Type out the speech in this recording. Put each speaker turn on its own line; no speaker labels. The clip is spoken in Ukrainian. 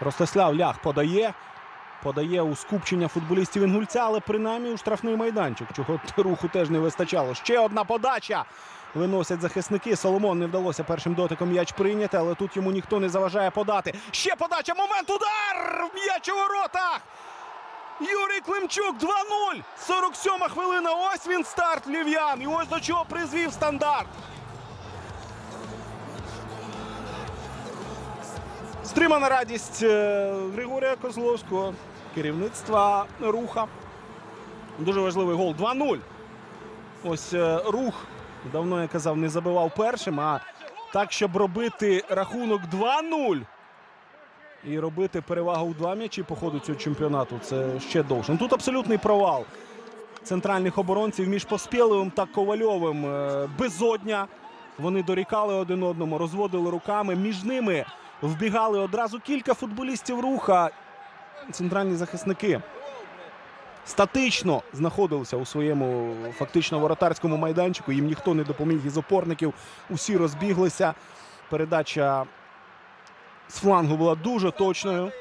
Ростислав Лях подає. Подає у скупчення футболістів Інгульця, але принаймні у штрафний майданчик. Чого руху теж не вистачало. Ще одна подача. Виносять захисники. Соломон не вдалося першим дотиком м'яч прийняти, але тут йому ніхто не заважає подати. Ще подача. Момент удар! М'яч у воротах! Юрій Климчук 2-0. 47 хвилина. Ось він старт львів'ян. І ось до чого призвів стандарт. Стримана радість е, Григорія Козловського, керівництва руха. Дуже важливий гол 2-0. Ось е, рух. Давно я казав, не забивав першим, а так, щоб робити рахунок 2-0 і робити перевагу в два м'ячі по ходу цього чемпіонату. Це ще довше. Ну, Тут абсолютний провал центральних оборонців між Поспєловим та Ковальовим. Е, Безодня. Вони дорікали один одному, розводили руками. Між ними вбігали одразу кілька футболістів руха. Центральні захисники статично знаходилися у своєму фактично воротарському майданчику. Їм ніхто не допоміг із опорників. Усі розбіглися. Передача з флангу була дуже точною.